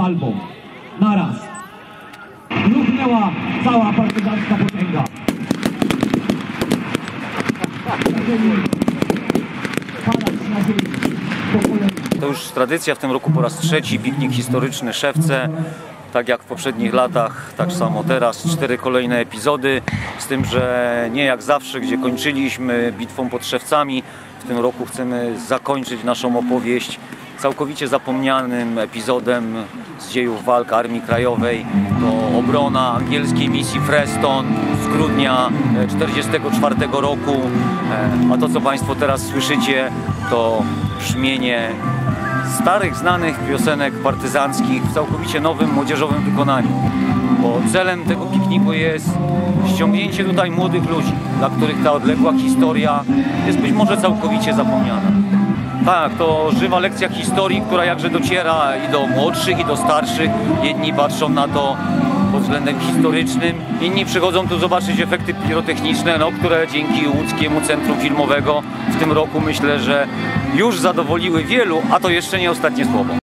palbą. Naraz. Ruchnęła cała partyzancka potęga. To już tradycja w tym roku po raz trzeci piknik historyczny Szewce. Tak jak w poprzednich latach, tak samo teraz cztery kolejne epizody. Z tym, że nie jak zawsze, gdzie kończyliśmy bitwą pod Szewcami, w tym roku chcemy zakończyć naszą opowieść całkowicie zapomnianym epizodem z dziejów walk Armii Krajowej. To obrona angielskiej misji Freston z grudnia 1944 roku. E, A to, co Państwo teraz słyszycie, to brzmienie starych, znanych piosenek partyzanckich w całkowicie nowym, młodzieżowym wykonaniu. Bo celem tego pikniku jest ściągnięcie tutaj młodych ludzi, dla których ta odległa historia jest być może całkowicie zapomniana. Tak, to żywa lekcja historii, która jakże dociera i do młodszych, i do starszych. Jedni patrzą na to pod względem historycznym, inni przychodzą tu zobaczyć efekty pirotechniczne, no, które dzięki łódzkiemu Centrum Filmowego w tym roku myślę, że już zadowoliły wielu, a to jeszcze nie ostatnie słowo.